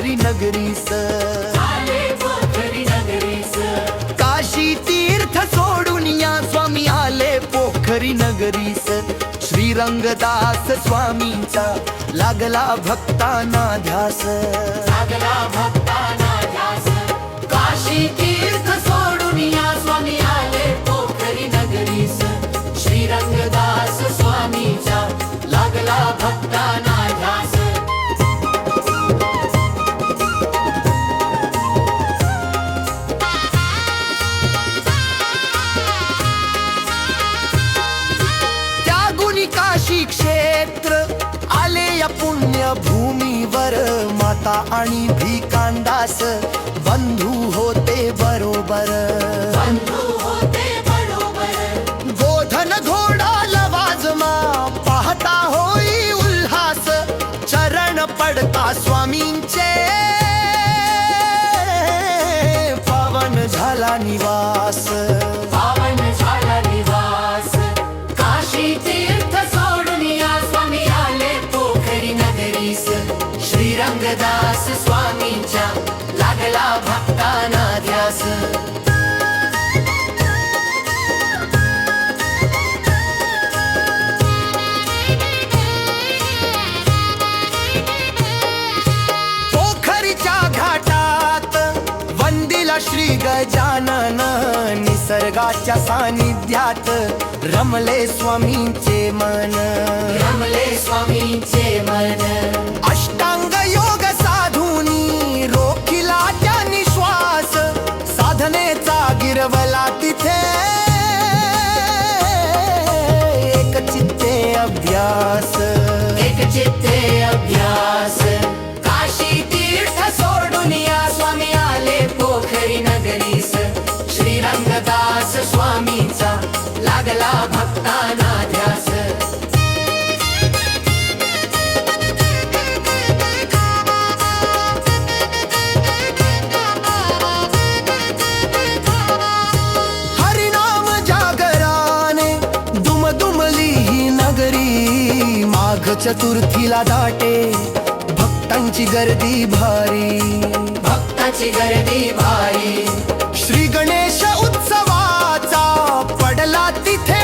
आले पोखरी नगरीस काशी तीर्थ सोडून या स्वामी आले पोखरी नगरीस श्रीरंगदास स्वामींचा लागला भक्तांना ध्यास. लागला भक्ताना ध्यास. काशी तीर्थ या पुण्य भूमीवर माता आणि भिकांदास बंधू होते बरोबर. बंधू होते बरोबर. गोधन घोडा लवाजमा पाहता होई उल्हास चरण पडता स्वामींचे. पावन झाला निवास. श्री गजानन निसर्गाच्या सानिध्यात रमले स्वामींचे मन. रमले स्वामींचे मन. साधनेचा तिथे. एक चित्ते अभ्यास. एक चित्ते अभ्यास. काशी तीर्थ सोडून या स्वामी आले पोखरी नगरीस. श्रीरंगदास स्वामीचा लागला भक्तान चतुर्थीला दाटे भक्तांची गर्दी भारी. भक्ताची गर्दी भारी. श्री गणेश उत्सवाचा पडला तिथे.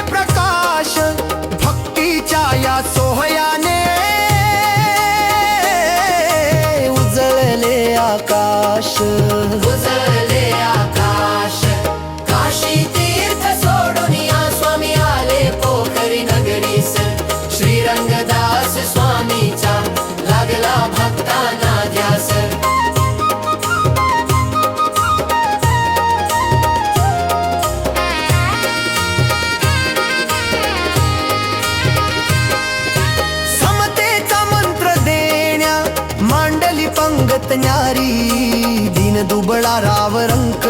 न्यारी दिन दुबळा राव रंक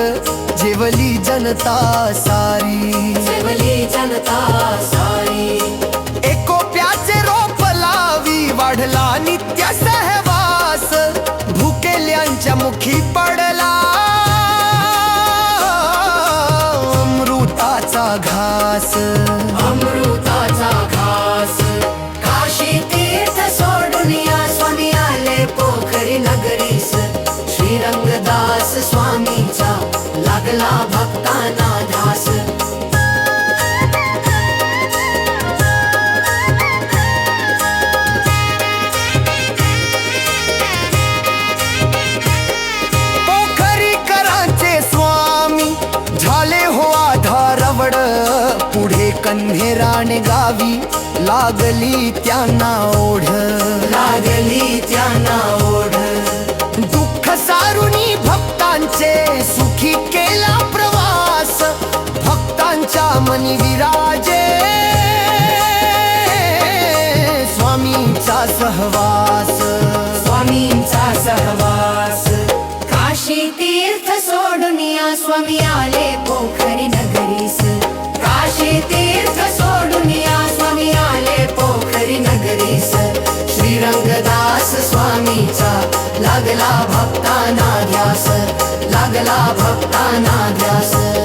जेवली जनता सारी. सेवली जनता सारी. एकोप्याचे रोप लावी वाढला नित्य सहवास. भुकेल्यांच्या मुखी पडला. अमृताचा घास. भक्ताना ध्यास. स्वामी झाले हो आधारवड पुढे कन्हेराने गावी लागली त्यांना ओढ. लागली त्यांना ओढ. सहवास. स्वामींचा सहवास. काशी तीर्थ सोडून या स्वामी आले पोखरी नगरीस. काशी तीर्थ सोडून या स्वामी आले पोखरी नगरीस. श्रीरंगदास स्वामीचा लागला भक्ताना ध्यास लागला भक्ताना ध्यास